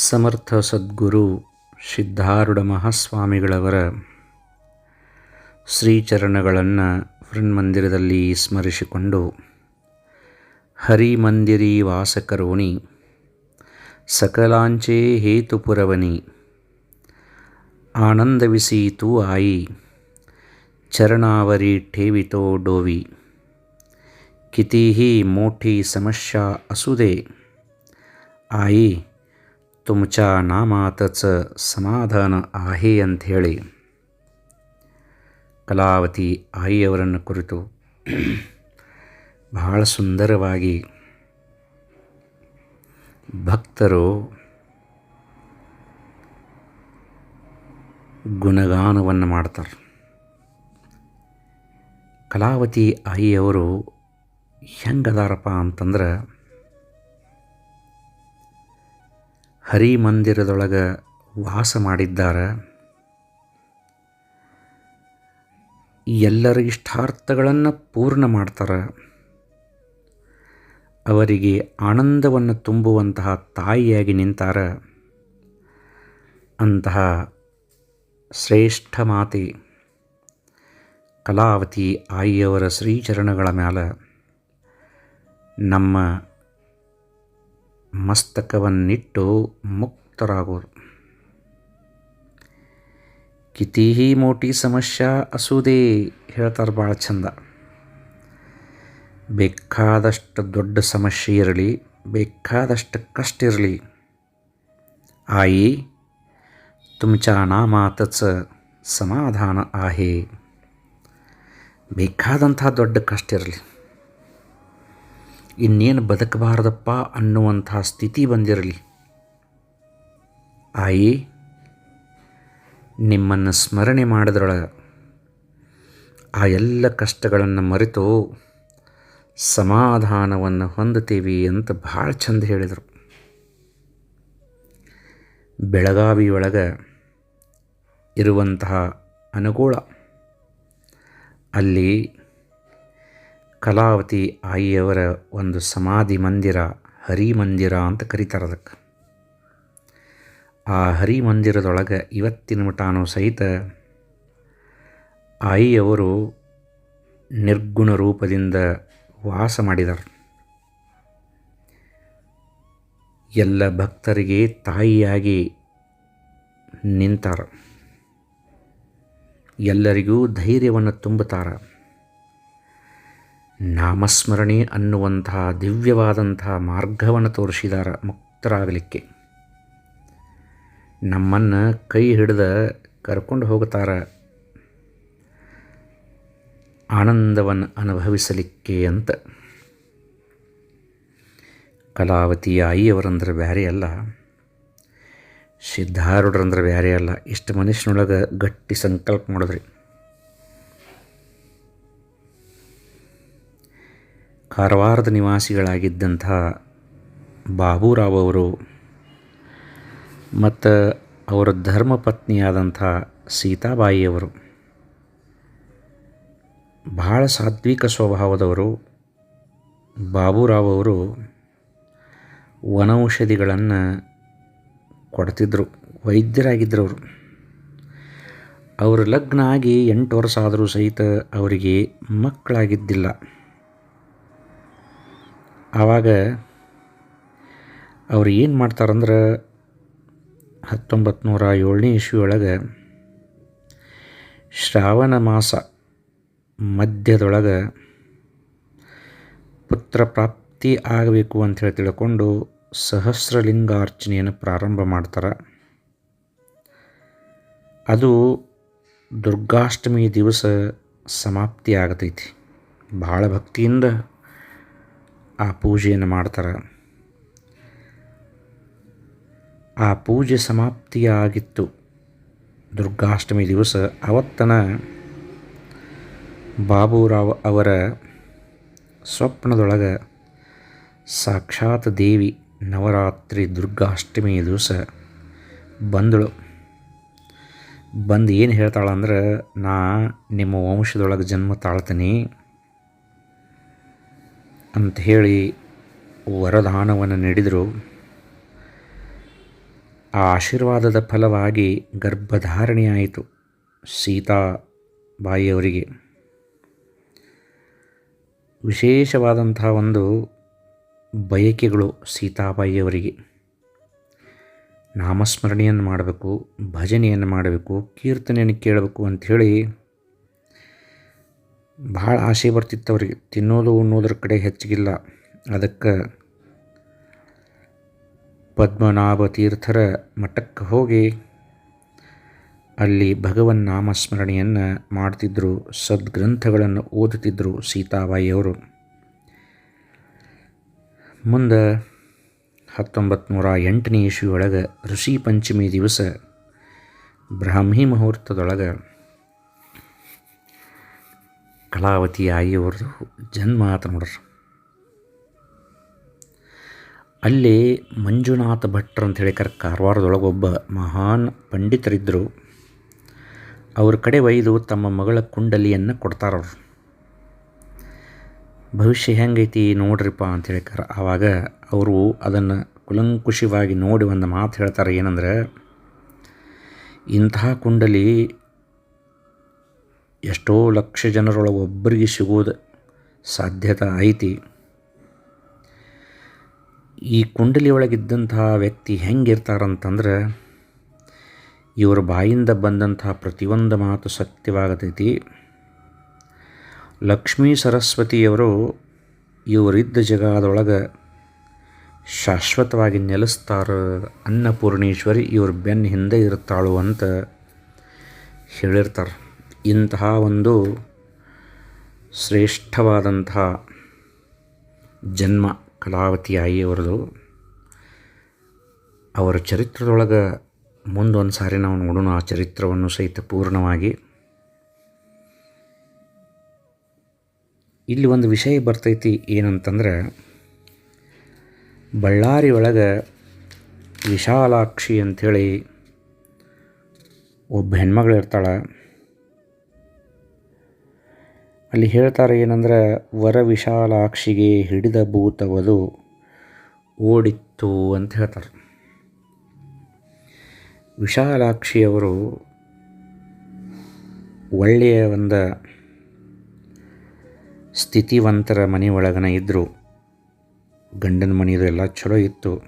ಸಮರ್ಥ ಸದ್ಗುರು ಸಿದ್ಧಾರೂಢ ಮಹಾಸ್ವಾಮಿಗಳವರ ಶ್ರೀಚರಣಗಳನ್ನು ಮಂದಿರದಲ್ಲಿ ಸ್ಮರಿಸಿಕೊಂಡು ಹರಿಮಂದಿರಿ ವಾಸಕರೋಣಿ, ಸಕಲಾಂಚೆ ಹೇತುಪುರವನಿ ಆನಂದವಿಸೀತು ಆಯಿ, ಚರಣಾವರಿ ಠೇವಿತೋ ಡೋವಿ, ಕಿತಿಹಿ ಮೋಠಿ ಸಮಸ್ಯಾ ಅಸುದೆ, ಆಯಿ. तुमच्या नामातच ಸಮಾಧಾನ आहे ಅಂಥೇಳಿ ಕಲಾವತಿ ಆಯಿಯವರನ್ನು ಕುರಿತು ಬಹಳ ಸುಂದರವಾಗಿ ಭಕ್ತರು ಗುಣಗಾನವನ್ನು ಮಾಡ್ತಾರೆ ಕಲಾವತಿ ಆಯಿಯವರು ಹೆಂಗದಾರಪ್ಪ ಅಂತಂದ್ರೆ ಹರಿ ಮಂದಿರದೊಳಗೆ ವಾಸ ಮಾಡಿದ್ದಾರೆ. ಎಲ್ಲರ ಇಷ್ಟಾರ್ಥಗಳನ್ನು ಪೂರ್ಣ ಮಾಡ್ತಾರೆ. ಅವರಿಗೆ ಆನಂದವನ್ನು ತುಂಬುವಂತಹ ತಾಯಿಯಾಗಿ ನಿಂತಾರ. ಅಂತಹ ಶ್ರೇಷ್ಠ ಮಾತೆ ಕಲಾವತಿ ಆಯಿಯವರ ಶ್ರೀಚರಣಗಳ ಮೇಲೆ ನಮ್ಮ ಮಸ್ತಕವನ್ನಿಟ್ಟು ಮುಕ್ತರಾಗೋದು ಕಿತೀಹಿ ಮೋಟಿ ಸಮಸ್ಯೆ ಅಸೂದೇ ಹೇಳ್ತಾರೆ ಭಾಳ ಚಂದ ಬೇಕಾದಷ್ಟು ದೊಡ್ಡ ಸಮಸ್ಯೆ ಇರಲಿ, ಬೇಕಾದಷ್ಟು ಕಷ್ಟ ಇರಲಿ. ಆಯಿ ತುಮಚಾ ನಾಮಾತಚ ಸಮಾಧಾನ ಆಹೆ. ಬೇಕಾದಂಥ ದೊಡ್ಡ ಕಷ್ಟ ಇರಲಿ. ಇನ್ನೇನು ಬದುಕಬಾರ್ದಪ್ಪ ಅನ್ನುವಂಥ ಸ್ಥಿತಿ ಬಂದಿರಲಿ. ಆಯಿ, ನಿಮ್ಮನ್ನು ಸ್ಮರಣೆ ಮಾಡಿದ್ರೊಳಗೆ ಆ ಎಲ್ಲ ಕಷ್ಟಗಳನ್ನು ಮರೆತು ಸಮಾಧಾನವನ್ನು ಹೊಂದುತ್ತೀವಿ ಅಂತ ಭಾಳ ಚಂದ ಹೇಳಿದರು. ಬೆಳಗಾವಿಯೊಳಗೆ ಇರುವಂತಹ ಅನುಕೂಲ, ಅಲ್ಲಿ ಕಲಾವತಿ ಆಯಿಯವರ ಒಂದು ಸಮಾಧಿ ಮಂದಿರ ಹರಿ ಮಂದಿರ ಅಂತ ಕರೀತಾರೆ ಅದಕ್ಕೆ. ಆ ಹರಿ ಮಂದಿರದೊಳಗೆ ಇವತ್ತಿನ ಮಟಾನು ಸಹಿತ ಆಯಿಯವರು ನಿರ್ಗುಣ ರೂಪದಿಂದ ವಾಸ ಮಾಡಿದ್ದಾರೆ ಎಲ್ಲ ಭಕ್ತರಿಗೆ ತಾಯಿಯಾಗಿ ನಿಂತಾರ. ಎಲ್ಲರಿಗೂ ಧೈರ್ಯವನ್ನು ತುಂಬುತ್ತಾರೆ. ನಾಮಸ್ಮರಣೆ ಅನ್ನುವಂತಹ ದಿವ್ಯವಾದಂತಹ ಮಾರ್ಗವನ್ನು ತೋರಿಸಿದಾರ ಮುಕ್ತರಾಗಲಿಕ್ಕೆ. ನಮ್ಮನ್ನು ಕೈ ಹಿಡಿದ ಕರ್ಕೊಂಡು ಹೋಗುತ್ತಾರ. ಆನಂದವನ್ನು ಅನುಭವಿಸಲಿಕ್ಕೆ ಅಂತ. ಕಲಾವತಿ ಆಯಿಯವರಂದ್ರೆ ಬೇರೆ ಅಲ್ಲ. ಸಿದ್ಧಾರೂಢರಂದ್ರೆ ಬೇರೆ ಅಲ್ಲ. ಇಷ್ಟು ಮನುಷ್ಯನೊಳಗೆ ಗಟ್ಟಿ ಸಂಕಲ್ಪ ಮಾಡಿದ್ರಿ. ಕಾರವಾರದ ನಿವಾಸಿಗಳಾಗಿದ್ದಂಥ ಬಾಬುರಾವ್ ಅವರು ಮತ್ತು ಅವರ ಧರ್ಮಪತ್ನಿಯಾದಂಥ ಸೀತಾಬಾಯಿಯವರು ಭಾಳ ಸಾತ್ವಿಕ ಸ್ವಭಾವದವರು. ಬಾಬುರಾವ್ ಅವರು ವನೌಷಧಿಗಳನ್ನು ಕೊಡ್ತಿದ್ದರು ವೈದ್ಯರಾಗಿದ್ದರು ಅವರು ಅವರು ಲಗ್ನ ಆಗಿ ಎಂಟು ವರ್ಷ ಆದರೂ ಸಹಿತ ಅವರಿಗೆ ಮಕ್ಕಳಾಗಿದ್ದಿಲ್ಲ. ಆವಾಗ ಅವ್ರು ಏನು ಮಾಡ್ತಾರಂದ್ರೆ ಹತ್ತೊಂಬತ್ತು ನೂರ ಏಳನೇ ಇಸ್ವಿ ಶ್ರಾವಣ ಮಾಸ ಮಧ್ಯದೊಳಗೆ ಪುತ್ರ ಪ್ರಾಪ್ತಿ ಆಗಬೇಕು ಅಂತ ಹೇಳಿ ತಿಳ್ಕೊಂಡು ಸಹಸ್ರಲಿಂಗಾರ್ಚನೆಯನ್ನು ಪ್ರಾರಂಭ ಮಾಡ್ತಾರೆ. ಅದು ದುರ್ಗಾಷ್ಟಮಿ ದಿವಸ ಸಮಾಪ್ತಿ ಆಗತೈತಿ. ಭಾಳ ಭಕ್ತಿಯಿಂದ ಆ ಪೂಜೆಯನ್ನು ಮಾಡ್ತಾರೆ. ಆ ಪೂಜೆ ಸಮಾಪ್ತಿಯಾಗಿತ್ತು. ದುರ್ಗಾಷ್ಟಮಿ ದಿವಸ. ಅವತ್ತನ ಬಾಬುರಾವ್ ಅವರ ಸ್ವಪ್ನದೊಳಗೆ ಸಾಕ್ಷಾತ್ ದೇವಿ ನವರಾತ್ರಿ ದುರ್ಗಾಷ್ಟಮಿ ದಿವಸ ಬಂದಳು. ಬಂದು ಏನು ಹೇಳ್ತಾಳಂದ್ರೆ, ನಾ ನಿಮ್ಮ ವಂಶದೊಳಗೆ ಜನ್ಮ ತಾಳ್ತೀನಿ. ಅಂತ ಹೇಳಿ ವರದಾನವನ್ನು ನೀಡಿದರು. ಆ ಆಶೀರ್ವಾದದ ಫಲವಾಗಿ ಗರ್ಭಧಾರಣೆಯಾಯಿತು ಸೀತಾಬಾಯಿಯವರಿಗೆ ವಿಶೇಷವಾದಂತಹ ಒಂದು ಬಯಕೆಗಳು ಸೀತಾಬಾಯಿಯವರಿಗೆ ನಾಮಸ್ಮರಣೆಯನ್ನು ಮಾಡಬೇಕು, ಭಜನೆಯನ್ನು ಮಾಡಬೇಕು, ಕೀರ್ತನೆಯನ್ನು ಕೇಳಬೇಕು ಅಂಥೇಳಿ ಭಾಳ ಆಸೆ ಬರ್ತಿತ್ತು ಅವ್ರಿಗೆ. ತಿನ್ನೋದು, ಉಣ್ಣೋದ್ರ ಕಡೆ ಹೆಚ್ಚಿಗಿಲ್ಲ. ಅದಕ್ಕೆ ಪದ್ಮನಾಭ ತೀರ್ಥರ ಮಠಕ್ಕೆ ಹೋಗಿ ಅಲ್ಲಿ ಭಗವನ್ ನಾಮಸ್ಮರಣೆಯನ್ನು ಮಾಡ್ತಿದ್ದರು ಸದ್ಗ್ರಂಥಗಳನ್ನು ಓದುತ್ತಿದ್ದರು ಸೀತಾಬಾಯಿಯವರು. ಮುಂದೆ ಹತ್ತೊಂಬತ್ತು ನೂರ ಎಂಟನೇ ಒಳಗೆ ಋಷಿ ಪಂಚಮಿ ದಿವಸ ಬ್ರಾಹ್ಮಿ ಮುಹೂರ್ತದೊಳಗೆ ಕಲಾವತಿ ಆಯಿಯವ್ರದ್ದು ಜನ್ಮ ಆತ ನೋಡ್ರಿ. ಅಲ್ಲಿ ಮಂಜುನಾಥ ಭಟ್ರು ಅಂತ ಹೇಳಿಕರ ಕಾರವಾರದೊಳಗೆ ಒಬ್ಬ ಮಹಾನ್ ಪಂಡಿತರಿದ್ದರು ಅವ್ರ ಕಡೆ ಒಯ್ದು ತಮ್ಮ ಮಗಳ ಕುಂಡಲಿಯನ್ನು ಕೊಡ್ತಾರವ್ರು ಭವಿಷ್ಯ ಹೆಂಗೈತಿ ನೋಡ್ರಿಪ್ಪ ಅಂತ ಹೇಳಿಕಾರ ಆವಾಗ ಅವರು ಅದನ್ನು ಕುಲಂಕುಷವಾಗಿ ನೋಡಿ ಒಂದು ಮಾತು ಹೇಳ್ತಾರೆ ಏನಂದ್ರೆ, ಇಂತಹ ಕುಂಡಲಿ ಎಷ್ಟೋ ಲಕ್ಷ ಜನರೊಳಗೆ ಒಬ್ಬರಿಗೆ ಸಿಗೋದು ಸಾಧ್ಯತೆ ಐತಿ. ಈ ಕುಂಡಲಿ ಒಳಗಿದ್ದಂತಹ ವ್ಯಕ್ತಿ ಹೆಂಗಿರ್ತಾರಂತಂದ್ರೆ ಇವ್ರ ಬಾಯಿಂದ ಬಂದಂತಹ ಪ್ರತಿಯೊಂದು ಮಾತು ಸತ್ಯವಾಗತೈತಿ. ಲಕ್ಷ್ಮೀ ಸರಸ್ವತಿಯವರು ಇವರಿದ್ದ ಜಗದೊಳಗೆ ಶಾಶ್ವತವಾಗಿ ನೆಲೆಸ್ತಾರ ಅನ್ನಪೂರ್ಣೇಶ್ವರಿ ಇವ್ರ ಬೆನ್ನ ಹಿಂದೆ ಇರ್ತಾಳು ಅಂತ ಹೇಳಿರ್ತಾರೆ. ಇಂತಹ ಒಂದು ಶ್ರೇಷ್ಠವಾದಂತಹ ಜನ್ಮ ಕಲಾವತಿ ಆಯಿಯವರದು ಅವರ ಚರಿತ್ರದೊಳಗೆ ಮುಂದೊಂದು ಸಾರಿ ನಾವು ನೋಡೋಣ. ಆ ಚರಿತ್ರವನ್ನು ಸಹಿತ ಪೂರ್ಣವಾಗಿ. ಇಲ್ಲಿ ಒಂದು ವಿಷಯ ಬರ್ತೈತಿ ಏನಂತಂದ್ರೆ, ಬಳ್ಳಾರಿ ಒಳಗೆ ವಿಶಾಲಾಕ್ಷಿ ಅಂಥೇಳಿ ಒಬ್ಬ ಹೆಣ್ಮಗಳು ಇರ್ತಾಳೆ. ಅಲ್ಲಿ ಹೇಳ್ತಾರೆ ಏನಂದ್ರೆ, ವರ ವಿಶಾಲಾಕ್ಷಿಗೆ ಹಿಡಿದ ಭೂತವದು ಓಡಿತ್ತು ಅಂತ ಹೇಳ್ತಾರೆ. ವಿಶಾಲಾಕ್ಷಿಯವರು ಒಳ್ಳೆಯ ಒಂದು ಸ್ಥಿತಿವಂತರ ಮನೆಯೊಳಗನ ಇದ್ದರು ಗಂಡನ ಮನೆಯದು ಎಲ್ಲ ಚಲೋ ಇತ್ತು.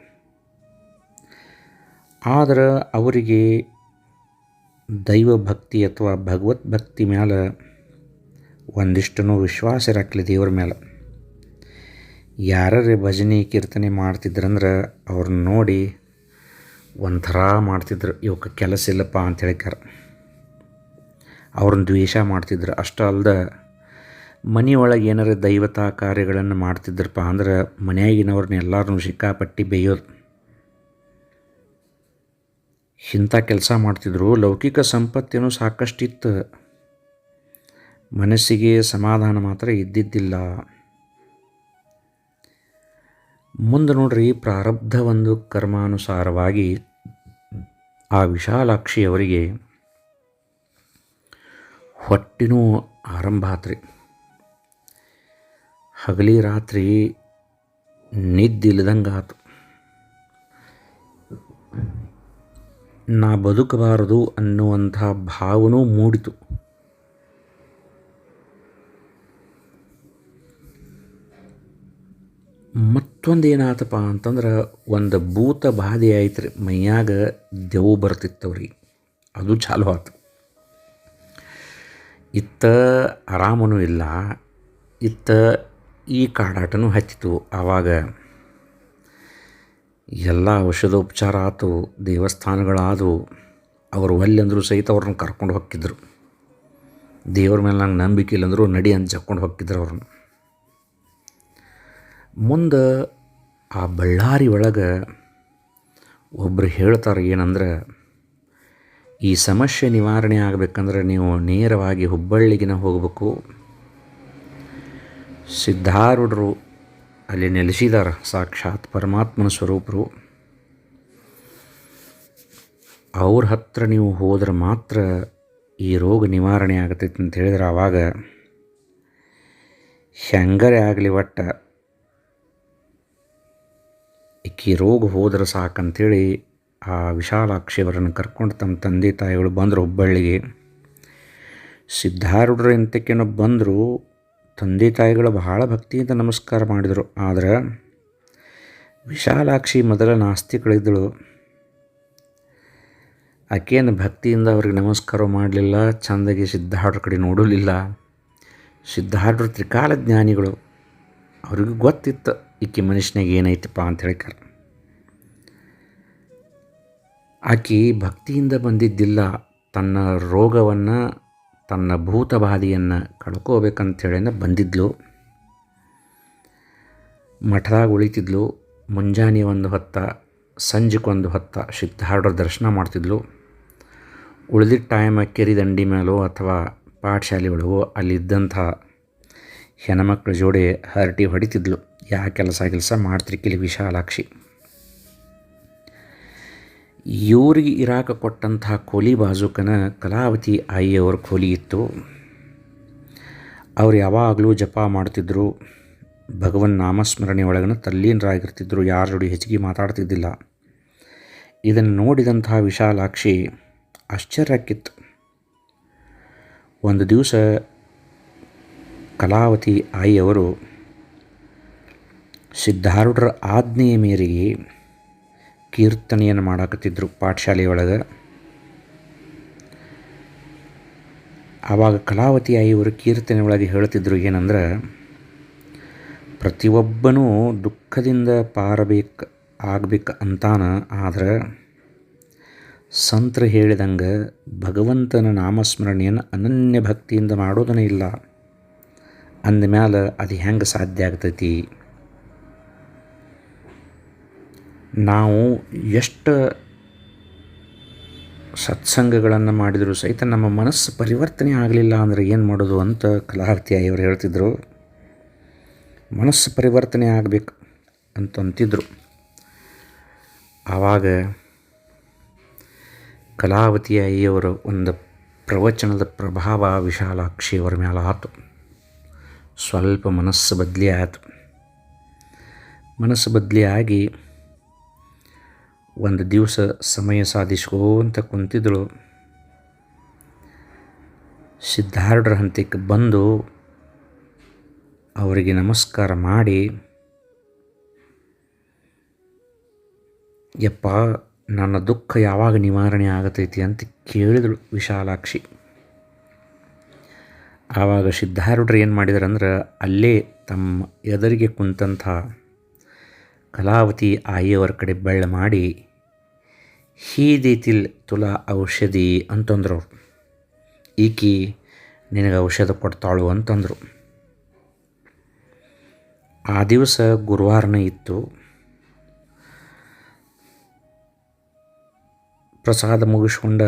ಆದರೆ ಅವರಿಗೆ ದೈವ ಭಕ್ತಿ ಅಥವಾ ಭಗವತ್ ಭಕ್ತಿ ಮ್ಯಾಲೆ ಒಂದಿಷ್ಟೂ ವಿಶ್ವಾಸ ಇರಕ್ಲಿ ದೇವ್ರ ಮೇಲೆ ಯಾರೇ ಭಜನೆ ಕೀರ್ತನೆ ಮಾಡ್ತಿದ್ರಂದ್ರೆ ಅವ್ರನ್ನ ನೋಡಿ ಒಂಥರ ಮಾಡ್ತಿದ್ರು ಇವಕ್ಕೆ ಕೆಲಸ ಇಲ್ಲಪ್ಪ ಅಂತ ಹೇಳಿಕಾರ ಅವ್ರನ್ನ ದ್ವೇಷ ಮಾಡ್ತಿದ್ರು. ಅಷ್ಟೇ ಅಲ್ದೆ ಮನೆಯೊಳಗೆ ಏನಾರ ದೈವತಾ ಕಾರ್ಯಗಳನ್ನು ಮಾಡ್ತಿದ್ರಪ್ಪ ಅಂದ್ರೆ ಮನೆಯಾಗಿನವ್ರನ್ನ ಎಲ್ಲರನ್ನೂ ಸಿಕ್ಕಾಪಟ್ಟಿ ಬೇಯೋದು ಇಂಥ ಕೆಲಸ ಮಾಡ್ತಿದ್ರು. ಲೌಕಿಕ ಸಂಪತ್ತೇನೂ ಸಾಕಷ್ಟಿತ್ತು. ಮನಸ್ಸಿಗೆ ಸಮಾಧಾನ ಮಾತ್ರ ಇದ್ದಿದ್ದಿಲ್ಲ. ಮುಂದೆ ನೋಡ್ರಿ ಪ್ರಾರಬ್ಧ ಒಂದು ಕರ್ಮಾನುಸಾರವಾಗಿ ಆ ವಿಶಾಲಾಕ್ಷಿಯವರಿಗೆ ಹೊಟ್ಟಿನೂ ಆರಂಭ ಆತ್ರಿ. ಹಗಲಿ ರಾತ್ರಿ ನಿದ್ದಿಲ್ಲದಂಗೆ ಆತು ನಾ ಬದುಕಬಾರದು ಅನ್ನುವಂಥ ಭಾವನೂ ಮೂಡಿತು. ಮತ್ತೊಂದು ಏನಾತಪ್ಪ ಅಂತಂದ್ರೆ ಒಂದು ಭೂತ ಬಾಧೆ ಆಯ್ತು ರೀ ಮೈಯಾಗ ದೆವು ಬರ್ತಿತ್ತವ್ರಿ. ಅದು ಚಾಲು ಆತು. ಇತ್ತ ಆರಾಮನೂ ಇಲ್ಲ. ಇತ್ತ ಈ ಕಾಡಾಟನೂ ಹತ್ತಿತ್ತು ಆವಾಗ ಎಲ್ಲ ಔಷಧೋಪಚಾರ ಆತು, ದೇವಸ್ಥಾನಗಳಾದವು. ಅವರು ಒಲ್ಲೆಂದರೂ ಸಹಿತ ಅವ್ರನ್ನ ಕರ್ಕೊಂಡು ಹೋಗ್ತಿದ್ರು. ದೇವ್ರ ಮೇಲೆ ನಂಗೆ ನಂಬಿಕೆ ಇಲ್ಲಂದರೂ ನಡಿ ಅಂತ ಜಕ್ಕೊಂಡು ಹೋಗ್ತಿದ್ರು ಅವ್ರನ್ನ. ಮುಂದೆ ಆ ಬಳ್ಳಾರಿ ಒಳಗೆ ಒಬ್ಬರು ಹೇಳ್ತಾರೆ ಏನಂದ್ರೆ, ಈ ಸಮಸ್ಯೆ ನಿವಾರಣೆ ಆಗಬೇಕಂದ್ರೆ ನೀವು ನೇರವಾಗಿ ಹುಬ್ಬಳ್ಳಿಗಿನ ಹೋಗಬೇಕು. ಸಿದ್ಧಾರೂಢರು ಅಲ್ಲಿ ನೆಲೆಸಿದ್ದಾರೆ ಸಾಕ್ಷಾತ್ ಪರಮಾತ್ಮನ ಸ್ವರೂಪರು. ಅವ್ರ ಹತ್ರ ನೀವು ಹೋದ್ರೆ ಮಾತ್ರ ಈ ರೋಗ ನಿವಾರಣೆ ಆಗತೈತೆ ಅಂತ ಹೇಳಿದ್ರೆ ಆವಾಗ ಹೆಂಗರೇ ಆಗಲಿ ಒಟ್ಟು ಈಕಿ ರೋಗ ಹೋದ್ರೆ ಸಾಕಂಥೇಳಿ ಆ ವಿಶಾಲಾಕ್ಷಿಯವರನ್ನು ಕರ್ಕೊಂಡು ತಮ್ಮ ತಂದೆ ತಾಯಿಗಳು ಬಂದರು ಹುಬ್ಬಳ್ಳಿಗೆ. ಸಿದ್ಧಾರೂಢರು ಎಂತಕ್ಕೇನೋ ಬಂದರು, ತಂದೆ ತಾಯಿಗಳು ಬಹಳ ಭಕ್ತಿಯಿಂದ ನಮಸ್ಕಾರ ಮಾಡಿದರು. ಆದರೆ ವಿಶಾಲಾಕ್ಷಿ ಮೊದಲ ನಾಸ್ತಿಗಳಿದ್ದಳು ಆಕೆಯನ್ನು ಭಕ್ತಿಯಿಂದ ಅವ್ರಿಗೆ ನಮಸ್ಕಾರ ಮಾಡಲಿಲ್ಲ, ಚೆಂದಾಗಿ ಸಿದ್ಧಾರ್ಢರ ಕಡೆ ನೋಡಲಿಲ್ಲ. ಸಿದ್ಧಾರ್ಢರು ತ್ರಿಕಾಲ ಜ್ಞಾನಿಗಳು ಅವ್ರಿಗೂ ಗೊತ್ತಿತ್ತು. ಈಕೆ ಮನುಷ್ಯನಿಗೆ ಏನೈತಪ್ಪ ಅಂತ ಹೇಳ್ತಾರೆ ಆಕೆ ಭಕ್ತಿಯಿಂದ ಬಂದಿದ್ದಿಲ್ಲ, ತನ್ನ ರೋಗವನ್ನು, ತನ್ನ ಭೂತಬಾಧೆಯನ್ನು ಕಳ್ಕೋಬೇಕಂಥೇಳಿನ ಬಂದಿದ್ಲು. ಮಠದಾಗ ಉಳಿತಿದ್ಲು, ಮುಂಜಾನೆ ಒಂದು ಹೊತ್ತ ಸಂಜೆಗೊಂದು ಹೊತ್ತ ಸಿದ್ಧಾರ್ಢರ ದರ್ಶನ ಮಾಡ್ತಿದ್ಲು. ಉಳಿದಿದ್ದ ಟೈಮ್ ಕೆರಿ ದಂಡಿ ಮೇಲೋ ಅಥವಾ ಪಾಠಶಾಲೆ ಒಳಗೋ ಅಲ್ಲಿದ್ದಂಥ ಹೆಣ್ಮಕ್ಳ ಜೋಡಿ ಹರಟಿ ಹೊಡಿತಿದ್ಲು. ಯಾ ಕೆಲಸ ಕೆಲಸ ಮಾಡ್ತಿರ್ಕಿಲ್ಲ ವಿಶಾಲಾಕ್ಷಿ. ಇವ್ರಿಗೆ ಇರಾಕ ಕೊಟ್ಟಂತಹ ಕೋಲಿ ಬಾಜುಕನ ಕಲಾವತಿ ಆಯಿಯವ್ರ ಕೋಲಿ ಇತ್ತು. ಅವ್ರು ಯಾವಾಗಲೂ ಜಪ ಮಾಡ್ತಿದ್ರು. ಭಗವನ್ ನಾಮಸ್ಮರಣೆ ಒಳಗನ ತಲ್ಲೀನರಾಗಿರ್ತಿದ್ರು. ಯಾರ ಜೋಡಿ ಹೆಚ್ಚಿಗೆ ಮಾತಾಡ್ತಿದ್ದಿಲ್ಲ. ಇದನ್ನು ನೋಡಿದಂತಹ ವಿಶಾಲಾಕ್ಷಿ ಆಶ್ಚರ್ಯಕ್ಕಿತ್ತು. ಒಂದು ದಿವಸ ಕಲಾವತಿ ಆಯಿಯವರು ಸಿದ್ಧಾರೂಢರ ಆಜ್ಞೆಯ ಮೇರೆಗೆ ಕೀರ್ತನೆಯನ್ನು ಮಾಡಾಕತ್ತಿದ್ರು ಪಾಠಶಾಲೆಯೊಳಗೆ ಆವಾಗ ಕಲಾವತಿ ಆಯಿಯವರು ಕೀರ್ತನೆ ಒಳಗೆ ಹೇಳ್ತಿದ್ರು ಏನಂದ್ರೆ, ಪ್ರತಿಯೊಬ್ಬನೂ ದುಃಖದಿಂದ ಪಾರಬೇಕು, ಆಗ್ಬೇಕು ಅಂತಾನ, ಆದರೆ ಸಂತರು ಹೇಳಿದಂಗೆ ಭಗವಂತನ ನಾಮಸ್ಮರಣೆಯನ್ನು ಅನನ್ಯ ಭಕ್ತಿಯಿಂದ ಮಾಡೋದನೇ ಇಲ್ಲ. ಅಂದಮ್ಯಾಲ ಅದು ಹೆಂಗೆ ಸಾಧ್ಯ ಆಗ್ತೈತಿ? ನಾವು ಎಷ್ಟು ಸತ್ಸಂಗಗಳನ್ನು ಮಾಡಿದರೂ ಸಹಿತ ನಮ್ಮ ಮನಸ್ಸು ಪರಿವರ್ತನೆ ಆಗಲಿಲ್ಲ ಅಂದರೆ ಏನು ಮಾಡೋದು ಅಂತ ಅವರು ಹೇಳ್ತಿದ್ರು. ಮನಸ್ಸು ಪರಿವರ್ತನೆ ಆಗಬೇಕು ಅಂತಂತಿದ್ರು. ಆವಾಗ ಕಲಾವತಿ ಅಯ್ಯವರ ಒಂದು ಪ್ರವಚನದ ಪ್ರಭಾವ ವಿಶಾಲಾಕ್ಷಿಯವರ ಮೇಲೆ ಆತು. ಸ್ವಲ್ಪ ಮನಸ್ಸು ಬದಲಿ ಆಯಿತು. ಮನಸ್ಸು ಬದಲಿ ಆಗಿ ಒಂದು ದಿವಸ ಸಮಯ ಸಾಧಿಸ್ಕೋಂತ ಕುಂತಿದ್ದಳು ಸಿದ್ಧಾರ್ಢರ ಹಂತಕ್ಕೆ ಬಂದು ಅವರಿಗೆ ನಮಸ್ಕಾರ ಮಾಡಿ, ಯಪ್ಪ, ನನ್ನ ದುಃಖ ಯಾವಾಗ ನಿವಾರಣೆ ಆಗತೈತಿ? ಅಂತ ಕೇಳಿದಳು ವಿಶಾಲಾಕ್ಷಿ. ಆವಾಗ ಸಿದ್ಧಾರೂಢರು ಏನು ಮಾಡಿದ್ರು ಅಂದ್ರೆ ಅಲ್ಲೇ ತಮ್ಮ ಎದುರಿಗೆ ಕುಂತಂಥ ಕಲಾವತಿ ಆಯಿಯವರ ಕಡೆ ಬೆಳ್ಳ ಮಾಡಿ ಹೀದೀತಿಲ್ ತುಲಾ ಔಷಧಿ ಅಂತಂದ್ರು ಅವರು. ಈಕಿ ನಿನಗೆ ಔಷಧ ಕೊಡ್ತಾಳು ಅಂತಂದರು. ಆ ದಿವಸ ಗುರುವಾರನೇ ಇತ್ತು. ಪ್ರಸಾದ ಮುಗಿಸ್ಕೊಂಡ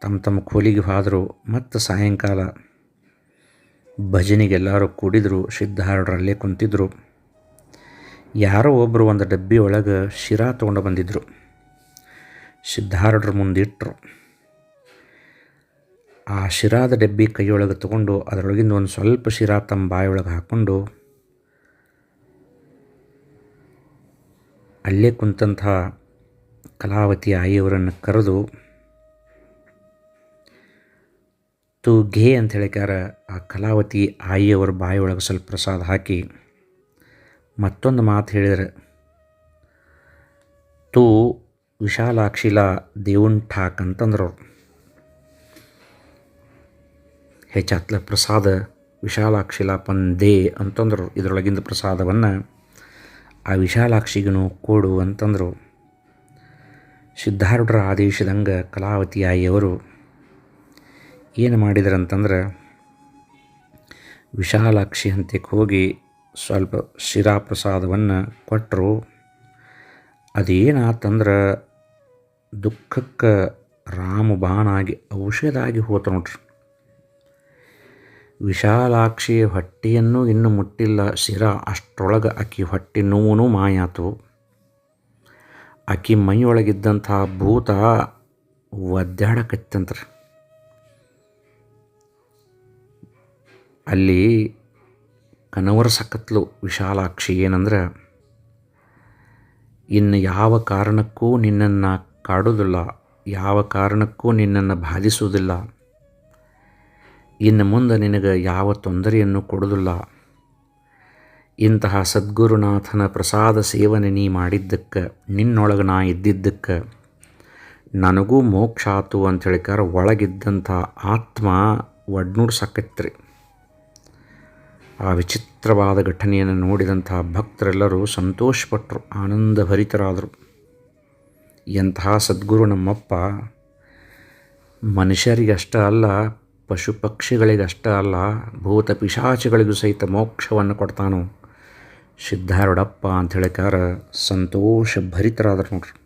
ತಮ್ಮ ತಮ್ಮ ಕೂಲಿಗೆ ಹಾದರು. ಮತ್ತು ಸಾಯಂಕಾಲ ಭಜನೆಗೆಲ್ಲರೂ ಕೂಡಿದರು, ಸಿದ್ಧಾರೂಢರಲ್ಲೇ ಕುಂತಿದ್ರು. ಯಾರೋ ಒಬ್ಬರು ಒಂದು ಡಬ್ಬಿ ಒಳಗೆ ಶಿರಾ ತೊಗೊಂಡು ಬಂದಿದ್ದರು ಸಿದ್ಧಾರೂಢರ ಮುಂದಿಟ್ಟರು ಆ ಶಿರಾದ ಡಬ್ಬಿ ಕೈಯೊಳಗೆ ತಗೊಂಡು ಅದರೊಳಗಿಂದ ಒಂದು ಸ್ವಲ್ಪ ಶಿರಾ ತಮ್ಮ ಬಾಯೊಳಗೆ ಹಾಕ್ಕೊಂಡು ಅಲ್ಲೇ ಕುಂತಹ ಕಲಾವತಿ ಆಯಿಯವರನ್ನು ಕರೆದು ತು ಘೇ ಅಂತ ಹೇಳಿಕಾರ ಆ ಕಲಾವತಿ ಆಯಿಯವರ ಬಾಯಿಯೊಳಗೆ ಸ್ವಲ್ಪ ಪ್ರಸಾದ ಹಾಕಿ ಮತ್ತೊಂದು ಮಾತು ಹೇಳಿದರೆ, ತೂ ವಿಶಾಲಾಕ್ಷಿಲ ದೇವುನ್ ಠಾಕ್ ಅಂತಂದ್ರು ಅವ್ರು. ಹೆಚ್ಚಾತ್ಲ ಪ್ರಸಾದ ವಿಶಾಲಾಕ್ಷಿಲ ಪಂದೇ ಅಂತಂದ್ರು ಇದರೊಳಗಿಂದ ಪ್ರಸಾದವನ್ನು ಆ ವಿಶಾಲಾಕ್ಷಿಗೂ ಕೊಡು ಅಂತಂದರು. ಸಿದ್ಧಾರೂಢರ ಆದೇಶದಂಗೆ ಕಲಾವತಿ ಆಯಿಯವರು ಏನು ಮಾಡಿದ್ರಂತಂದ್ರೆ ವಿಶಾಲಾಕ್ಷಿ ಹಂತಕ್ಕೆ ಹೋಗಿ ಸ್ವಲ್ಪ ಶಿರಾ ಪ್ರಸಾದವನ್ನು ಕೊಟ್ಟರು. ಅದೇನಾತಂದ್ರೆ ದುಃಖಕ್ಕೆ ರಾಮಬಾನಾಗಿ ಔಷಧ ಆಗಿ ಹೋತ ನೋಡ್ರಿ. ವಿಶಾಲಾಕ್ಷಿಯ ಹೊಟ್ಟೆಯನ್ನು ಇನ್ನೂ ಮುಟ್ಟಿಲ್ಲ, ಶಿರ ಅಷ್ಟರೊಳಗೆ ಆಕಿ ಹೊಟ್ಟೆ ನೋವು ಮಾಯಾತು. ಆಕಿ ಮೈಯೊಳಗಿದ್ದಂಥ ಭೂತ ಒದ್ದಾಡಕತ್ತಂತ್ರಿ. ಅಲ್ಲಿ ಕನವರ ಸಕತ್ಲು ವಿಶಾಲಾಕ್ಷಿ ಏನಂದ್ರೆ, ಇನ್ನು ಯಾವ ಕಾರಣಕ್ಕೂ ನಿನ್ನನ್ನು ಕಾಡೋದಿಲ್ಲ ಯಾವ ಕಾರಣಕ್ಕೂ ನಿನ್ನನ್ನು ಬಾಧಿಸುವುದಿಲ್ಲ. ಇನ್ನು ಮುಂದೆ ನಿನಗೆ ಯಾವ ತೊಂದರೆಯನ್ನು ಕೊಡೋದಿಲ್ಲ ಇಂತಹ ಸದ್ಗುರುನಾಥನ ಪ್ರಸಾದ ಸೇವನೆ ನೀ ಮಾಡಿದ್ದಕ್ಕೆ, ನಿನ್ನೊಳಗೆ ನಾ ಇದ್ದಿದ್ದಕ್ಕೆ, ನನಗೂ ಮೋಕ್ಷ ಆತು ಅಂತ ಹೇಳಿಕಾರ ಒಳಗಿದ್ದಂಥ ಆತ್ಮ ಒಡ್ನೂಡ್ಸಕತ್ರಿ ಆ ವಿಚಿತ್ರವಾದ ಘಟನೆಯನ್ನು ನೋಡಿದಂಥ ಭಕ್ತರೆಲ್ಲರೂ ಸಂತೋಷಪಟ್ಟರು ಆನಂದಭರಿತರಾದರು. ಎಂತಹ ಸದ್ಗುರು ನಮ್ಮಪ್ಪ. ಮನುಷ್ಯರಿಗಷ್ಟೇ ಅಲ್ಲ ಪಶು ಪಕ್ಷಿಗಳಿಗಷ್ಟೇ ಅಲ್ಲ, ಭೂತ ಪಿಶಾಚಿಗಳಿಗೂ ಸಹಿತ ಮೋಕ್ಷವನ್ನು ಕೊಡ್ತಾನು. ಸಿದ್ಧಾರೂಢಪ್ಪ ಅಂತ ಹೇಳಿಕಾರ ಸಂತೋಷ ಭರಿತರಾದರು ನೋಡ್ರಿ.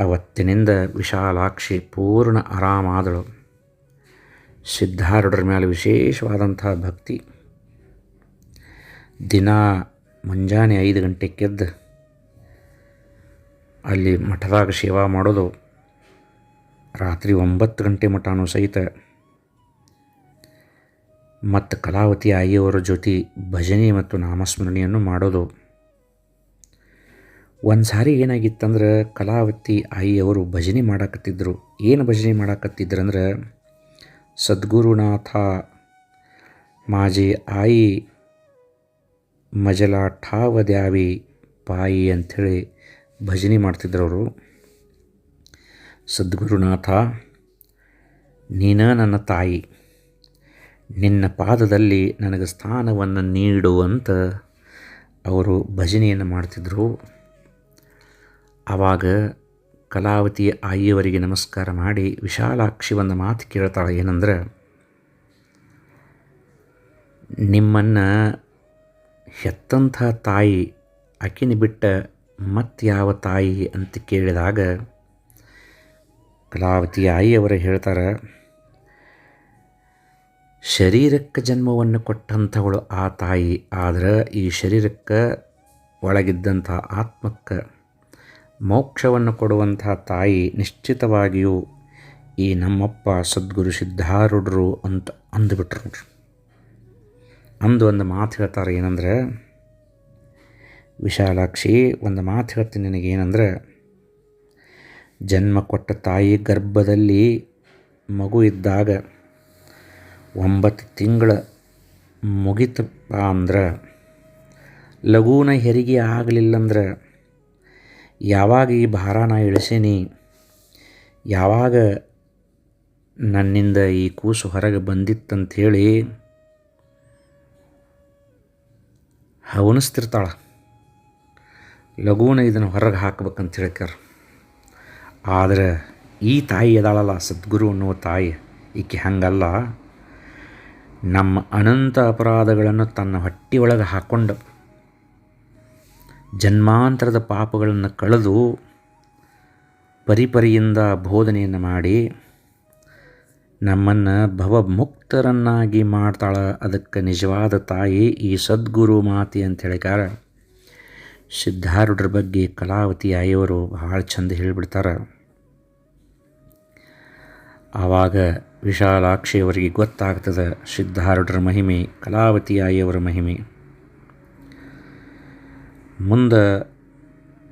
ಅವತ್ತಿನಿಂದ ವಿಶಾಲಾಕ್ಷಿ ಪೂರ್ಣ ಆರಾಮಾದಳು. ಸಿದ್ಧಾರೂಢರ ಮೇಲೆ ವಿಶೇಷವಾದಂಥ ಭಕ್ತಿ. ದಿನ ಮುಂಜಾನೆ ಐದು ಗಂಟೆಗೆದ್ದು ಅಲ್ಲಿ ಮಠದಾಗ ಸೇವಾ ಮಾಡೋದು, ರಾತ್ರಿ ಒಂಬತ್ತು ಗಂಟೆ ಮಠನೂ ಸಹಿತ ಮತ್ತು ಕಲಾವತಿ ಆಯಿಯವರ ಜೊತೆ ಭಜನೆ ಮತ್ತು ನಾಮಸ್ಮರಣೆಯನ್ನು ಮಾಡೋದು. ಒಂದು ಸಾರಿ ಏನಾಗಿತ್ತಂದ್ರೆ ಕಲಾವತಿ ಆಯಿಯವರು ಭಜನೆ ಮಾಡಾಕತ್ತಿದ್ದರು ಏನು ಭಜನೆ ಮಾಡಾಕತ್ತಿದ್ರಂದ್ರೆ ಸದ್ಗುರುನಾಥ, ಮಾಜಿ ಆಯಿ ಮಜಲ ಠಾವ ದ್ಯಾವಿ ಪಾಯಿ ಅಂಥೇಳಿ ಭಜನೆ ಮಾಡ್ತಿದ್ರು ಅವರು. ಸದ್ಗುರುನಾಥ, ನೀನ ನನ್ನ ತಾಯಿ, ನಿನ್ನ ಪಾದದಲ್ಲಿ ನನಗೆ ಸ್ಥಾನವನ್ನು ನೀಡುವಂತ ಅವರು ಭಜನೆಯನ್ನು ಮಾಡ್ತಿದ್ದರು ಆವಾಗ ಕಲಾವತಿ ಆಯಿಯವರಿಗೆ ನಮಸ್ಕಾರ ಮಾಡಿ ವಿಶಾಲಾಕ್ಷಿ ಒಂದು ಮಾತು ಕೇಳ್ತಾಳೆ ಏನಂದ್ರೆ, ನಿಮ್ಮನ್ನು ಹೆತ್ತಂಥ ತಾಯಿ ಅಕಿನಿ ಬಿಟ್ಟ ಯಾವ ತಾಯಿ ಅಂತ ಕೇಳಿದಾಗ ಕಲಾವತಿ ಆಯಿಯವರು ಹೇಳ್ತಾರೆ, ಶರೀರಕ್ಕೆ ಜನ್ಮವನ್ನು ಕೊಟ್ಟಂಥವಳು ಆ ತಾಯಿ, ಆದರೆ ಈ ಶರೀರಕ್ಕೆ ಒಳಗಿದ್ದಂಥ ಆತ್ಮಕ್ಕೆ ಮೋಕ್ಷವನ್ನು ಕೊಡುವಂತಹ ತಾಯಿ ನಿಶ್ಚಿತವಾಗಿಯೂ ಈ ನಮ್ಮಪ್ಪ ಸದ್ಗುರು ಸಿದ್ಧಾರೂಢರು ಅಂತ ಅಂದುಬಿಟ್ರು. ಅಂದು ಒಂದು ಮಾತು ಹೇಳ್ತಾರೆ ಏನಂದ್ರೆ, ವಿಶಾಲಾಕ್ಷಿ, ಒಂದು ಮಾತು ಹೇಳ್ತೀನಿ ನಿನಗೇನಂದರೆ ಜನ್ಮ ಕೊಟ್ಟ ತಾಯಿ ಗರ್ಭದಲ್ಲಿ ಮಗು ಇದ್ದಾಗ ಒಂಬತ್ತು ತಿಂಗಳ ಮುಗಿತಪ್ಪ ಅಂದ್ರೆ, ಲಘೂನ ಹೆರಿಗೆ ಆಗಲಿಲ್ಲಂದ್ರೆ ಯಾವಾಗ ಈ ಭಾರ ನಾ ಇಳಿಸೀನಿ ಯಾವಾಗ ನನ್ನಿಂದ ಈ ಕೂಸು ಹೊರಗೆ ಬಂದಿತ್ತಂಥೇಳಿ ಹವನಿಸ್ತಿರ್ತಾಳೆ. ಲಘೂನ ಇದನ್ನು ಹೊರಗೆ ಹಾಕ್ಬೇಕಂತ ಹೇಳ್ಕಾರ ಆದರೆ ಈ ತಾಯಿ ಎದಾಳಲ್ಲ ಸದ್ಗುರು ಅನ್ನುವ ತಾಯಿ, ಈಕೆ ಹಂಗಲ್ಲ. ನಮ್ಮ ಅನಂತ ಅಪರಾಧಗಳನ್ನು ತನ್ನ ಹೊಟ್ಟೆಯೊಳಗೆ ಹಾಕ್ಕೊಂಡು ಜನ್ಮಾಂತರದ ಪಾಪಗಳನ್ನು ಕಳೆದು ಪರಿಪರಿಯಿಂದ ಬೋಧನೆಯನ್ನು ಮಾಡಿ ನಮ್ಮನ್ನು ಭವಮುಕ್ತರನ್ನಾಗಿ ಮಾಡ್ತಾಳೆ. ಅದಕ್ಕೆ ನಿಜವಾದ ತಾಯಿ ಈ ಸದ್ಗುರು ಮಾತಿ ಅಂತ ಹೇಳಿಕಾರ ಸಿದ್ಧಾರೂಢರ ಬಗ್ಗೆ ಕಲಾವತಿ ಆಯವರು ಭಾಳ ಚಂದ ಹೇಳಿಬಿಡ್ತಾರೆ. ಆವಾಗ ವಿಶಾಲಾಕ್ಷಿಯವರಿಗೆ ಗೊತ್ತಾಗ್ತದೆ ಸಿದ್ಧಾರೂಢರ ಮಹಿಮೆ, ಕಲಾವತಿ ಆಯಿಯವರ ಮಹಿಮೆ. ಮುಂದೆ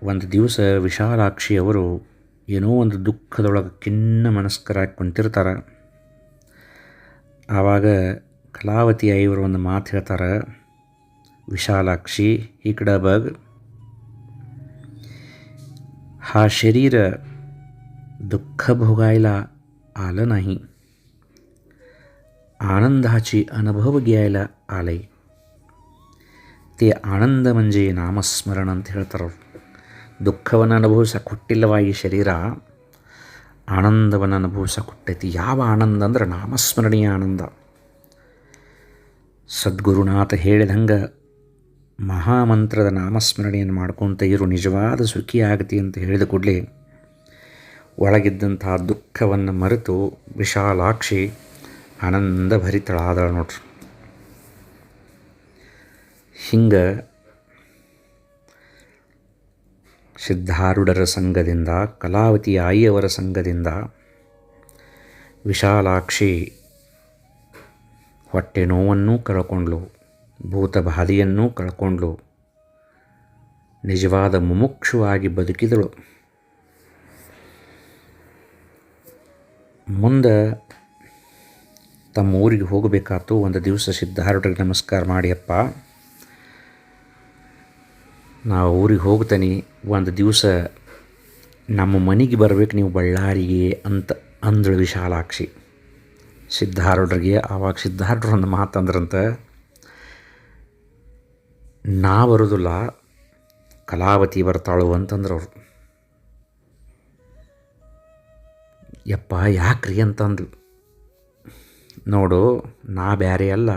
ಒಂದು ದಿವಸ ವಿಶಾಲಾಕ್ಷಿಯವರು ಏನೋ ಒಂದು ದುಃಖದೊಳಗೆ ಖಿನ್ನ ಮನಸ್ಕರಾಗಿ ಕುಂತಿರ್ತಾರೆ ಆವಾಗ ಕಲಾವತಿ ಆಯಿಯವರು ಒಂದು ಮಾತು ಹೇಳ್ತಾರೆ ವಿಶಾಲಾಕ್ಷಿ ಈ ಕಡೆ ಬಗ್ हा शरीर दुःख भोगायला आलं नाही आनंदाची अनुभव घ्यायला आले ते ಆನಂದ ಮಂಜೆ ನಾಮಸ್ಮರಣ ಅಂತ ಹೇಳ್ತಾರೆ ದುಃಖವನ್ನು ಅನುಭವಿಸ ಕೊಟ್ಟಿಲ್ಲವ ಈ ಶರೀರ? ಆನಂದವನ್ನು ಅನುಭವಿಸ ಕೊಟ್ಟೈತಿ. ಯಾವ ಆನಂದ ಅಂದ್ರೆ ನಾಮಸ್ಮರಣೀಯ ಆನಂದ. ಸದ್ಗುರುನಾಥ ಹೇಳಿದಂಗೆ ಮಹಾಮಂತ್ರದ ನಾಮಸ್ಮರಣೆಯನ್ನು ಮಾಡ್ಕೊತ ಇರು, ನಿಜವಾದ ಸುಖಿ ಆಗತಿ ಅಂತ ಹೇಳಿದ ಕೂಡಲೇ ಒಳಗಿದ್ದಂತಹ ದುಃಖವನ್ನು ಮರೆತು ವಿಶಾಲಾಕ್ಷಿ ಆನಂದ ಭರಿತಳಾದಳು ನೋಡ್ರಿ. ಹಿಂಗೆ ಸಿದ್ಧಾರುಡರ ಸಂಘದಿಂದ, ಕಲಾವತಿ ಆಯಿಯವರ ಸಂಘದಿಂದ ವಿಶಾಲಾಕ್ಷಿ ಹೊಟ್ಟೆ ನೋವನ್ನು ಕಳ್ಕೊಂಡ್ಲು, ಭೂತಬಾಧೆಯನ್ನೂ ಕಳ್ಕೊಂಡ್ಲು, ನಿಜವಾದ ಮುಮುಕ್ಷುವಾಗಿ ಬದುಕಿದಳು. ಮುಂದೆ ತಮ್ಮ ಊರಿಗೆ ಹೋಗಬೇಕಾತು ಒಂದು ದಿವಸ ಸಿದ್ಧಾರೂಢರಿಗೆ ನಮಸ್ಕಾರ ಮಾಡಿಯಪ್ಪ ನಾವು ಊರಿಗೆ ಹೋಗ್ತೀನಿ, ಒಂದು ದಿವಸ ನಮ್ಮ ಮನೆಗೆ ಬರ್ಬೇಕು ನೀವು ಬಳ್ಳಾರಿಗೆ ಅಂತ ಅಂದಳು ವಿಶಾಲಾಕ್ಷಿ. ಸಿದ್ಧಾರೂಢರಿಗೆ ಆವಾಗ ಸಿದ್ಧಾರೂಢರು ಒಂದು ಮಾತಂದ್ರಂತ ನಾ ಬರೋದಿಲ್ಲ, ಕಲಾವತಿ ಬರ್ತಾಳು ಅಂತಂದ್ರೆ ಅವರು. ಯಪ್ಪ, ಯಾಕ್ರಿ ಅಂತಂದು ನೋಡು, ನಾ ಬ್ಯಾರೆ ಅಲ್ಲ,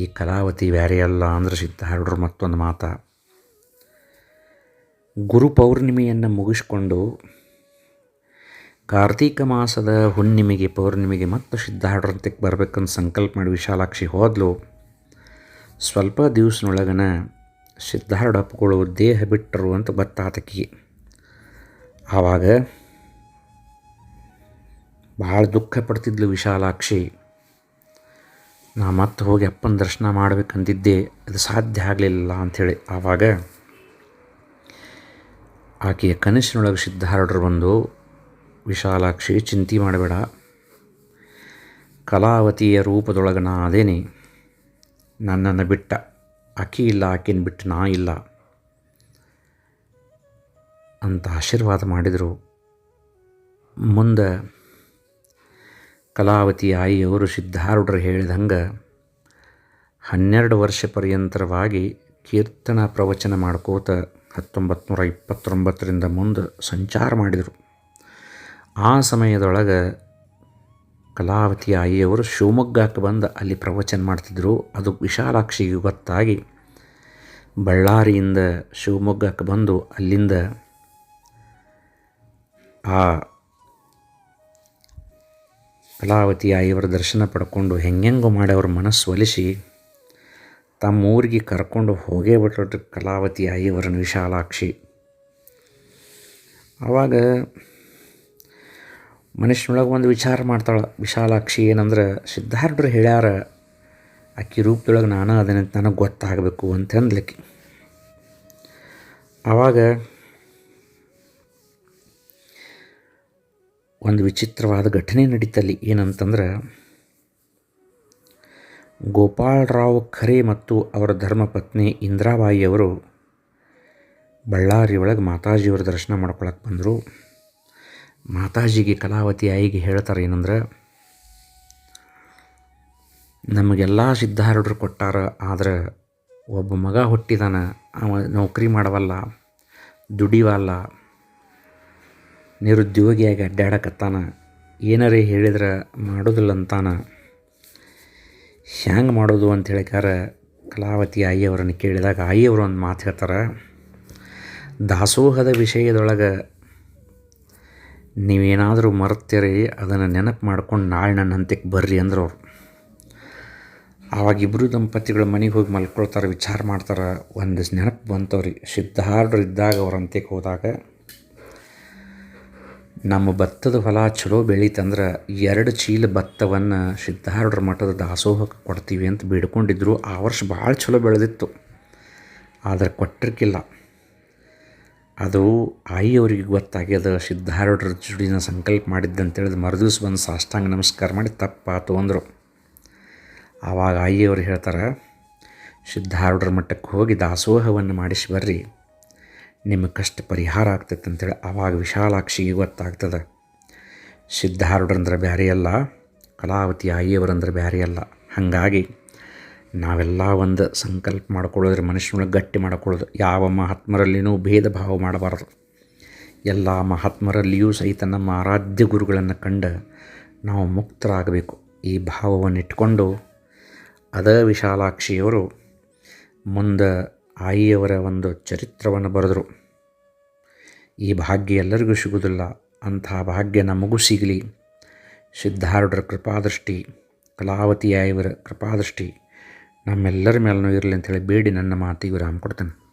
ಈ ಕಲಾವತಿ ಬ್ಯಾರೆ ಅಲ್ಲ ಅಂದ್ರೆ ಸಿದ್ಧಾರೂಢರು ಮತ್ತೊಂದು ಮಾತ. ಗುರು ಪೌರ್ಣಿಮೆಯನ್ನು ಮುಗಿಸ್ಕೊಂಡು ಕಾರ್ತೀಕ ಮಾಸದ ಹುಣ್ಣಿಮೆಗೆ, ಪೌರ್ಣಿಮೆಗೆ ಮತ್ತು ಸಿದ್ಧಾರೂಢರಂತಕ್ಕೆ ಬರ್ಬೇಕಂತ ಸಂಕಲ್ಪ ಮಾಡಿ ವಿಶಾಲಾಕ್ಷಿ ಹೋದ್ಲು. ಸ್ವಲ್ಪ ದಿವಸನೊಳಗನ ಸಿದ್ಧಾರೂಢ ಅಪ್ಪಗಳು ದೇಹ ಬಿಟ್ಟರು ಅಂತ ಗೊತ್ತಾತಕಿ ಆವಾಗ ಭಾಳ ದುಃಖ ಪಡ್ತಿದ್ಲು ವಿಶಾಲಾಕ್ಷಿ. ನಾ ಮತ್ತೆ ಹೋಗಿ ಅಪ್ಪನ ದರ್ಶನ ಮಾಡಬೇಕಂತಿದ್ದೆ, ಅದು ಸಾಧ್ಯ ಆಗಲಿಲ್ಲ ಅಂಥೇಳಿ ಆವಾಗ ಆಕೆಯ ಕನಸಿನೊಳಗೆ ಸಿದ್ಧಾರೂಢರು ಬಂದು ವಿಶಾಲಾಕ್ಷಿ, ಚಿಂತೆ ಮಾಡಬೇಡ. ಕಲಾವತಿಯ ರೂಪದೊಳಗೆ ನಾ ಅದೇನೆ ನನ್ನನ್ನು ಬಿಟ್ಟ. ಆಕೆ ಇಲ್ಲ ಆಕೆನ ಬಿಟ್ಟು ನಾ ಇಲ್ಲ. ಅಂತ ಆಶೀರ್ವಾದ ಮಾಡಿದರು. ಮುಂದೆ ಕಲಾವತಿ ಆಯಿಯವರು ಸಿದ್ಧಾರೂಢರು ಹೇಳಿದಂಗೆ ಹನ್ನೆರಡು ವರ್ಷ ಪರ್ಯಂತರವಾಗಿ ಕೀರ್ತನ ಪ್ರವಚನ ಮಾಡ್ಕೋತ ಹತ್ತೊಂಬತ್ತು ನೂರ ಇಪ್ಪತ್ತೊಂಬತ್ತರಿಂದ ಮುಂದೆ ಸಂಚಾರ ಮಾಡಿದರು. ಆ ಸಮಯದೊಳಗೆ ಕಲಾವತಿ ಆಯಿಯವರು ಶಿವಮೊಗ್ಗಕ್ಕೆ ಬಂದು ಅಲ್ಲಿ ಪ್ರವಚನ ಮಾಡ್ತಿದ್ದರು ಅದು ವಿಶಾಲಾಕ್ಷಿಗೆ ಗೊತ್ತಾಗಿ ಬಳ್ಳಾರಿಯಿಂದ ಶಿವಮೊಗ್ಗಕ್ಕೆ ಬಂದು ಅಲ್ಲಿಂದ ಆ ಕಲಾವತಿ ಆಯಿಯವರ ದರ್ಶನ ಪಡ್ಕೊಂಡು ಹೆಂಗೆಂಗೋ ಮಾಡಿ ಅವ್ರ ಮನಸ್ಸು ಒಲಿಸಿ ತಮ್ಮ ಊರಿಗೆ ಕರ್ಕೊಂಡು ಹೋಗೇ ಬಿಟ್ಟು ಕಲಾವತಿ ಆಯಿಯವರನ್ನು ವಿಶಾಲಾಕ್ಷಿ. ಆವಾಗ ಮನುಷ್ಯನೊಳಗೆ ಒಂದು ವಿಚಾರ ಮಾಡ್ತಾಳೆ ವಿಶಾಲಾಕ್ಷಿ ಏನಂದ್ರೆ ಸಿದ್ಧಾರ್ಥರು ಹೇಳ್ಯಾರ ಆಕಿ ರೂಪದೊಳಗೆ ನಾನು ಅದನ್ನ ನನಗೆ ಗೊತ್ತಾಗಬೇಕು ಅಂತ ಅಂದ್ಲಿಕ್ಕೆ. ಆವಾಗ ಒಂದು ವಿಚಿತ್ರವಾದ ಘಟನೆ ನಡೀತಲ್ಲಿ ಏನಂತಂದ್ರೆ ಗೋಪಾಲರಾವ್ ಖರೆ ಮತ್ತು ಅವರ ಧರ್ಮಪತ್ನಿ ಇಂದ್ರಾಬಾಯಿಯವರು ಬಳ್ಳಾರಿ ಒಳಗೆ ಮಾತಾಜಿಯವರ ದರ್ಶನ ಮಾಡ್ಕೊಳಕ್ಕೆ ಬಂದರು. ಮಾತಾಜಿಗೆ ಕಲಾವತಿ ಆಯಿಗೆ ಹೇಳ್ತಾರೆ ಏನಂದ್ರೆ, ನಮಗೆಲ್ಲ ಸಿದ್ಧಾರೂಢರು ಕೊಟ್ಟಾರ, ಆದ್ರೆ ಒಬ್ಬ ಮಗ ಹುಟ್ಟಿದಾನ, ಅವ ನೌಕರಿ ಮಾಡವಲ್ಲ, ದುಡಿವಲ್ಲ, ನಿರುದ್ಯೋಗಿಯಾಗಿ ಅಡ್ಡಾಡಕತ್ತಾನ, ಏನರೇ ಹೇಳಿದ್ರೆ ಮಾಡೋದಿಲ್ಲ ಅಂತಾನ. ಹ್ಯಾಂಗೆ ಮಾಡೋದು ಅಂತ ಹೇಳಿಕಾರ ಕಲಾವತಿ ಆಯಿಯವರನ್ನು ಕೇಳಿದಾಗ ಆಯಿಯವರು ಒಂದು ಮಾತು ಹೇಳ್ತಾರೆ, ದಾಸೋಹದ ವಿಷಯದೊಳಗೆ ನೀವೇನಾದರೂ ಮರ್ತೀರಿ ಅದನ್ನು ನೆನಪು ಮಾಡ್ಕೊಂಡು ನಾಳೆ ನನ್ನ ಹಂತಕ್ಕೆ ಬರ್ರಿ ಅಂದರು ಅವ್ರು. ಆವಾಗಿಬ್ಬರು ದಂಪತಿಗಳು ಮನೆಗೆ ಹೋಗಿ ಮಲ್ಕೊಳ್ತಾರೆ, ವಿಚಾರ ಮಾಡ್ತಾರೆ, ಒಂದು ನೆನಪು ಬಂತವ್ರಿ. ಸಿದ್ಧಾರ್ಢರು ಇದ್ದಾಗ ಅವ್ರ ಅಂತ್ಯಕ್ಕೆ ಹೋದಾಗ ನಮ್ಮ ಭತ್ತದ ಹೊಲ ಚಲೋ ಬೆಳೀತಂದ್ರೆ ಎರಡು ಚೀಲ ಭತ್ತವನ್ನು ಸಿದ್ಧಾರೂಢರ ಮಠದ ದಾಸೋಹಕ್ಕೆ ಕೊಡ್ತೀವಿ ಅಂತ ಬೇಡ್ಕೊಂಡಿದ್ರು. ಆ ವರ್ಷ ಭಾಳ ಚಲೋ ಬೆಳೆದಿತ್ತು. ಆದರೆ ಕೊಟ್ಟಿರ್ಕಿಲ್ಲ. ಅದು ಆಯಿ ಅವರಿಗೆ ಗೊತ್ತಾಗ್ಯದ, ಸಿದ್ಧಾರೂಢರ ಜುಡಿನ ಸಂಕಲ್ಪ ಮಾಡಿದ್ದಂತೇಳಿದ ಮರುದಿವ್ಸ ಬಂದು ಸಾಷ್ಟಾಂಗ ನಮಸ್ಕಾರ ಮಾಡಿ ತಪ್ಪಾತು ಅಂದರು. ಆವಾಗ ಆಯಿಯವರು ಹೇಳ್ತಾರೆ, ಸಿದ್ಧಾರೂಢರ ಮಠಕ್ಕೆ ಹೋಗಿ ದಾಸೋಹವನ್ನು ಮಾಡಿಸಿ ಬರ್ರಿ. ನಿಮ್ಮ ಕಷ್ಟ ಪರಿಹಾರ ಆಗ್ತೈತೆ ಅಂತೇಳಿ ಆವಾಗ ವಿಶಾಲಾಕ್ಷಿಗೆ ಗೊತ್ತಾಗ್ತದೆ. ಸಿದ್ಧಾರೂಢರಂದ್ರೆ ಬೇರೆ ಅಲ್ಲ, ಕಲಾವತಿ ಆಯಿಯವರಂದ್ರೆ ಬೇರೆ ಅಲ್ಲ. ಹಾಗಾಗಿ ನಾವೆಲ್ಲ ಒಂದು ಸಂಕಲ್ಪ ಮಾಡ್ಕೊಳ್ಳೋದ್ರೆ ಮನುಷ್ಯನೊಳಗೆ ಗಟ್ಟಿ ಮಾಡ್ಕೊಳ್ಳೋದು. ಯಾವ ಮಹಾತ್ಮರಲ್ಲಿನೂ ಭೇದ ಭಾವ ಮಾಡಬಾರ್ದು. ಎಲ್ಲ ಮಹಾತ್ಮರಲ್ಲಿಯೂ ಸಹಿತ ನಮ್ಮ ಆರಾಧ್ಯ ಗುರುಗಳನ್ನು ಕಂಡು ನಾವು ಮುಕ್ತರಾಗಬೇಕು. ಈ ಭಾವವನ್ನು ಇಟ್ಕೊಂಡು ಅದ ವಿಶಾಲಾಕ್ಷಿಯವರು ಮುಂದೆ ಆಯಿಯವರ ಒಂದು ಚರಿತ್ರವನ್ನು ಬರೆದರು. ಈ ಭಾಗ್ಯ ಎಲ್ಲರಿಗೂ ಸಿಗುವುದಿಲ್ಲ. ಅಂತಹ ಭಾಗ್ಯ ನಮಗೂ ಸಿಗಲಿ. ಸಿದ್ಧಾರೂಢರ ಕೃಪಾದೃಷ್ಟಿ, ಕಲಾವತಿ ಆಯವರ ಕೃಪಾದೃಷ್ಟಿ ನಮ್ಮೆಲ್ಲರ ಮೇಲೂ ಇರಲಿ ಅಂತೇಳಿ ಬೇಡಿ ನನ್ನ ಮಾತಿಗೆ ವಿರಾಮ ಕೊಡ್ತೇನೆ.